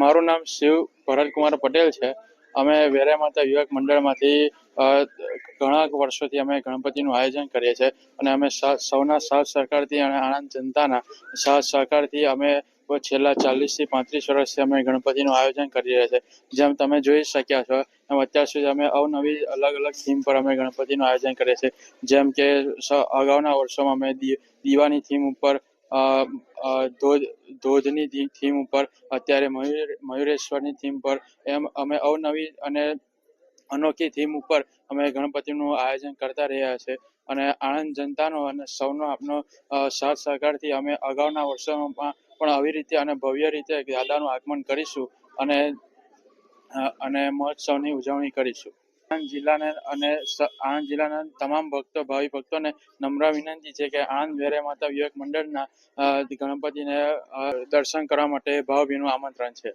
મારું નામ શિવ ભરતકુમાર પટેલ છે. અમે વેરા માતા યુવક મંડળમાંથી ઘણા વર્ષોથી અમે ગણપતિનું આયોજન કરીએ છીએ અને અમે સૌના સાથ સહકારથી અને આણંદ જનતાના સાથ સહકારથી અમે છેલ્લા ચાલીસથી પાંત્રીસ વર્ષથી અમે ગણપતિનું આયોજન કરી રહ્યા છીએ. જેમ તમે જોઈ શક્યા છો, એમ અત્યાર સુધી અમે અવનવી અલગ અલગ થીમ પર અમે ગણપતિનું આયોજન કરીએ છીએ. જેમ કે અગાઉના વર્ષોમાં અમે દીવાની થીમ ઉપર ધોધ, ધોધની થીમ ઉપર, અત્યારે મયુર, મયુરેશ્વરની થીમ પર, એમ અમે અવનવી અને અનોખી થીમ ઉપર અમે ગણપતિનું આયોજન કરતા રહ્યા છે. અને આણંદ જનતાનો અને સૌનો આપનો સાથ સહકારથી અમે અગાઉના વર્ષોમાં પણ આવી રીતે અને ભવ્ય રીતે દાદાનું આગમન કરીશું અને અને મહોત્સવની ઉજવણી કરીશું. આણંદ જિલ્લાને અને આણંદ જિલ્લાના તમામ ભક્તો, ભાવિ ભક્તોને નમ્ર વિનંતી છે કે આણંદ વેરે માતા વિવેક મંડળના ગણપતિને દર્શન કરવા માટે ભાવભીનું આમંત્રણ છે.